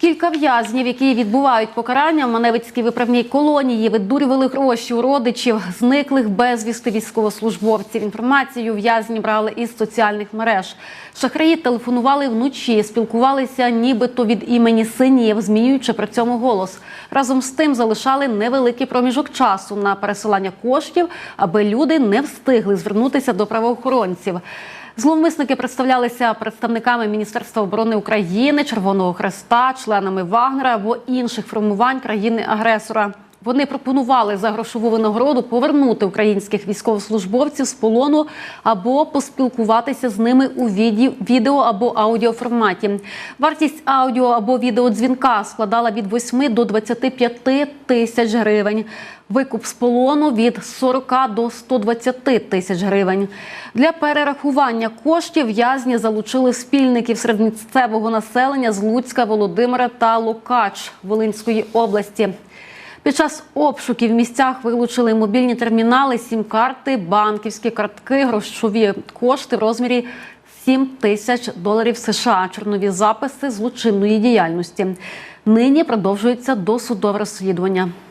Кілька в'язнів, які відбувають покарання в Маневицькій виправній колонії, видурювали гроші у родичів зниклих безвісти військовослужбовців. Інформацію в'язні брали із соціальних мереж. Шахраї телефонували вночі, спілкувалися нібито від імені синів, змінюючи при цьому голос. Разом з тим залишали невеликий проміжок часу на пересилання коштів, аби люди не встигли звернутися до правоохоронців. Зловмисники представлялися представниками Міністерства оборони України, Червоного Хреста, членами Вагнера або інших формувань країни-агресора. Вони пропонували за грошову винагороду повернути українських військовослужбовців з полону або поспілкуватися з ними у відео або аудіоформаті. Вартість аудіо або відеодзвінка складала від 8 до 25 тисяч гривень. Викуп з полону від 40 до 120 тисяч гривень. Для перерахування коштів в'язні залучили спільників серед місцевого населення з Луцька, Володимира та Лукач Волинської області. Під час обшуків в місцях вилучили мобільні термінали, сім-карти, банківські картки, грошові кошти в розмірі 7 тисяч доларів США, чорнові записи злочинної діяльності. Нині продовжується досудове розслідування.